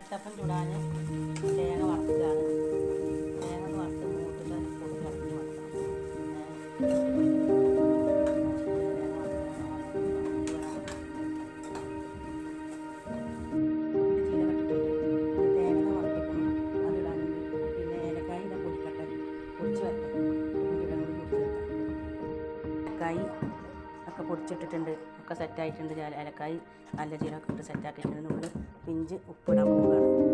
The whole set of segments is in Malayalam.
കൽത്തപ്പം ചുടാൻ തേങ്ങ വറുക്കുകയാണ് ഒക്കെ സെറ്റായിട്ടുണ്ട് ഏലക്കായി നല്ല ജീരകമൊക്കെ ഇട്ട് സെറ്റാക്കിയിട്ടുണ്ട് നമ്മൾ പിഞ്ച് ഉപ്പിടാൻ പോവുകയാണ്.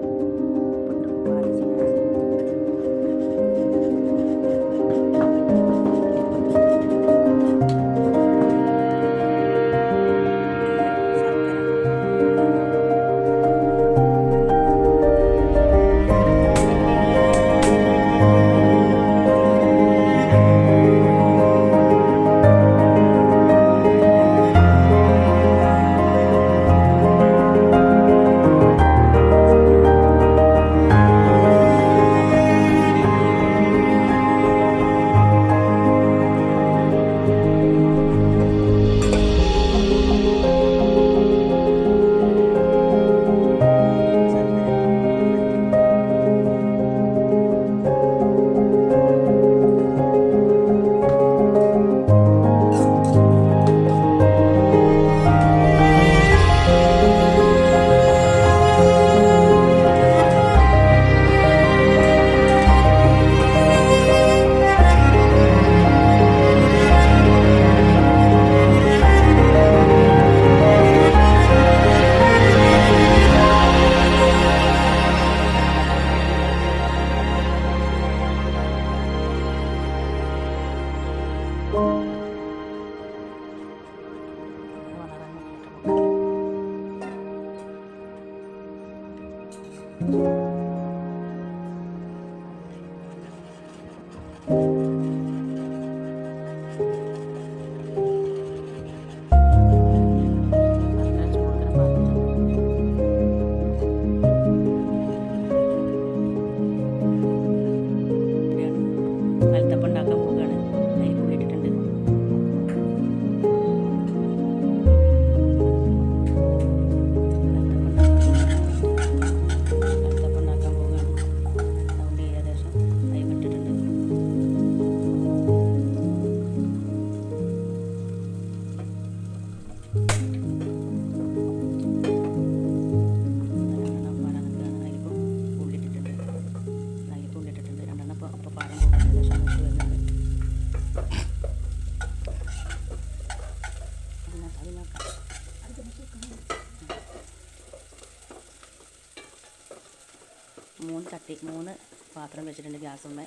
മൂന്ന് ചട്ടി മൂന്ന് പാത്രം വെച്ചിട്ടുണ്ട് ഗ്യാസുമ്മേ.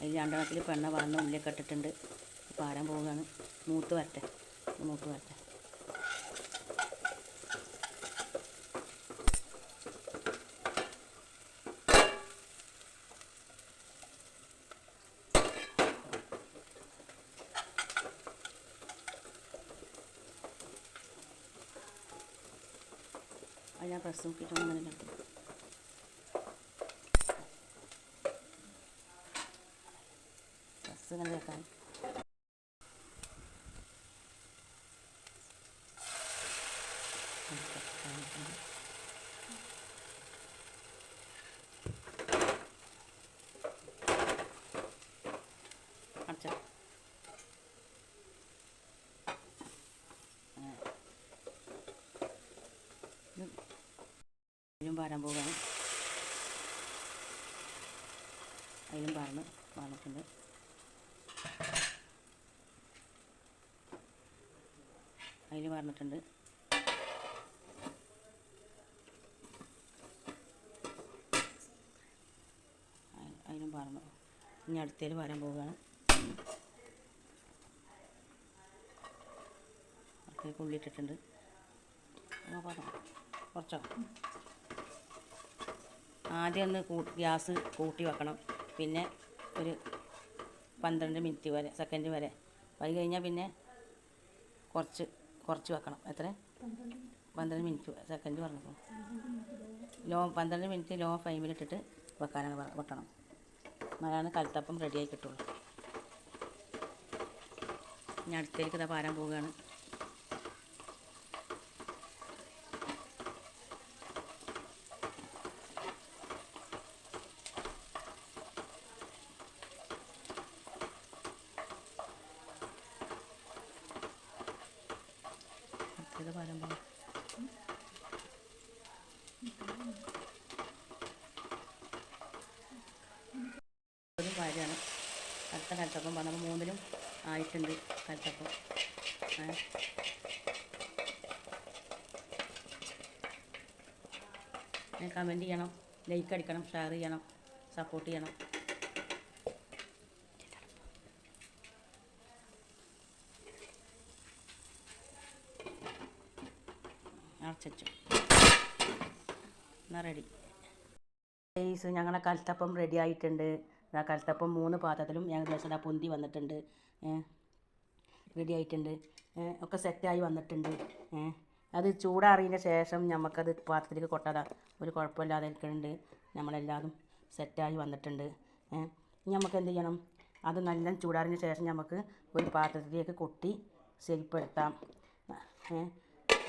അതിൽ രണ്ടെണ്ണത്തിൽ പെണ്ണ വളർന്ന് ഉള്ളിയൊക്കെ ഇട്ടിട്ടുണ്ട്. പാരാൻ പോവുകയാണ്. മൂത്ത് വരട്ടെ. മൂത്ത് വരട്ടെ. ഞാൻ പ്രസ് നോക്കിയിട്ടൊന്നും അങ്ങനെ ഇങ്ങനെ കേൾക്കാൻ അടച്ചോ അതിലും പാരാൻ പോകാൻ അതിലും പാർന്ന് പാർന്നിട്ടുണ്ട് അതിൽ പറഞ്ഞിട്ടുണ്ട്. അതിലും പറഞ്ഞു. ഇനി അടുത്തേൽ വരാൻ പോവുകയാണ്. അടുത്തേക്ക് ഉള്ളിട്ടിട്ടുണ്ട്. പറഞ്ഞു. കുറച്ചോ. ആദ്യം ഒന്ന് ഗ്യാസ് കൂട്ടി വെക്കണം. പിന്നെ ഒരു പന്ത്രണ്ട് മിനിറ്റ് വരെ സെക്കൻഡ് വരെ. അത് കഴിഞ്ഞാൽ പിന്നെ കുറച്ച് കുറച്ച് വെക്കണം. എത്ര പന്ത്രണ്ട് മിനിറ്റ് സെക്കൻഡ് പറഞ്ഞു ലോ പന്ത്രണ്ട് മിനിറ്റ് ലോ ഫ്ലെയിമിലിട്ടിട്ട് വെക്കാനാണ് വെക്കണം. എന്നാലാണ് കലത്തപ്പം റെഡിയായി കിട്ടുള്ളൂ. ഞാൻ അടുത്തേക്ക് ഇതാ പാരാൻ പോവുകയാണ്. പരിപാടിയാണ് അടുത്ത കലത്തപ്പം പറഞ്ഞപ്പോൾ മൂന്നിലും ആയിട്ടുണ്ട് കലത്തപ്പം ഏ. കമന്റ് ചെയ്യണം. ലൈക്ക് അടിക്കണം ഷെയർ ചെയ്യണം സപ്പോർട്ട് ചെയ്യണം. അടച്ചു എന്നാൽ റെഡി ഞങ്ങളെ കലത്തപ്പം റെഡി ആയിട്ടുണ്ട്. ആ കലത്തപ്പം മൂന്ന് പാത്രത്തിലും ഏകദേശം ആ പൊന്തി വന്നിട്ടുണ്ട്. റെഡി ആയിട്ടുണ്ട്. ഒക്കെ സെറ്റായി വന്നിട്ടുണ്ട്. അത് ചൂടാറിയതിന്റെ ശേഷം നമുക്കത് പാത്രത്തിലേക്ക് കൊട്ടാതാ. ഒരു കുഴപ്പമില്ലാതെ ഇരിക്കുന്നുണ്ട്. നമ്മളെല്ലാതും സെറ്റായി വന്നിട്ടുണ്ട്. ഇനി നമുക്ക് എന്ത് ചെയ്യണം? അത് നല്ല ചൂടാറിന് ശേഷം നമുക്ക് ഒരു പാത്രത്തിലേക്ക് കൊട്ടി ശരിപ്പെടുത്താം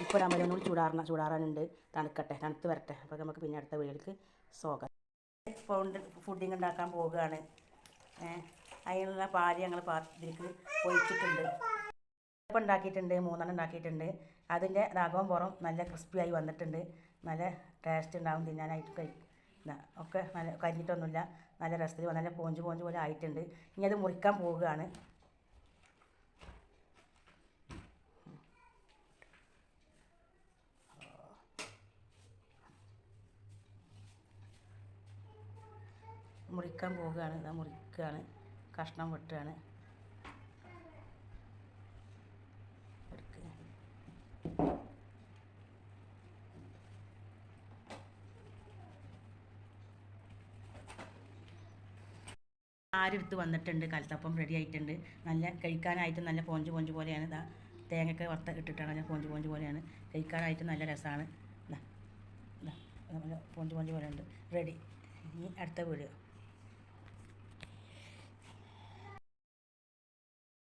ഇപ്പോൾ നമ്മൾ ചൂടാറണം ചൂടാറാനുണ്ട്. തണുക്കട്ടെ തണുത്ത് വരട്ടെ. അപ്പോൾ നമുക്ക് പിന്നെ അടുത്ത വീട്ടിലേക്ക് സ്വാഗതം. പൗണ്ട് ഫുഡിങ് ഉണ്ടാക്കാൻ പോവുകയാണ്. അതിനുള്ള പാൽ ഞങ്ങൾ പാത്രത്തിലേക്ക് ഒഴിച്ചിട്ടുണ്ട്. ഇപ്പം ഉണ്ടാക്കിയിട്ടുണ്ട് മൂന്നെണ്ണം ഉണ്ടാക്കിയിട്ടുണ്ട്. അതിന്റെ നഖവും പുറം നല്ല ക്രിസ്പിയായി വന്നിട്ടുണ്ട്. നല്ല ടേസ്റ്റ് ഉണ്ടാവും തിന്നാനായിട്ട് കഴി ഒക്കെ നല്ല കരിഞ്ഞിട്ടൊന്നുമില്ല. നല്ല രസത്തിൽ നല്ല പോഞ്ച് പോഞ്ച് പോലെ ആയിട്ടുണ്ട്. ഇനി അത് മുറിക്കാൻ പോവുകയാണ്. മുറിക്കാൻ പോവുകയാണ്. ഇതാ മുറിക്കുകയാണ് കഷ്ണം വെട്ടുകയാണ്. ആരെടുത്ത് വന്നിട്ടുണ്ട്. കലത്തപ്പം റെഡി ആയിട്ടുണ്ട്. നല്ല കഴിക്കാനായിട്ട് നല്ല പോഞ്ച് പോഞ്ച് പോലെയാണ്. ഇതാ തേങ്ങയൊക്കെ വറുത്ത ഇട്ടിട്ടാണ്. നല്ല പോഞ്ച് പോഞ്ച് പോലെയാണ്. കഴിക്കാനായിട്ട് നല്ല രസമാണ്. നല്ല പോഞ്ച് പോഞ്ച് പോലെ ഉണ്ട് റെഡി ഇനി അടുത്ത വീഡിയോ.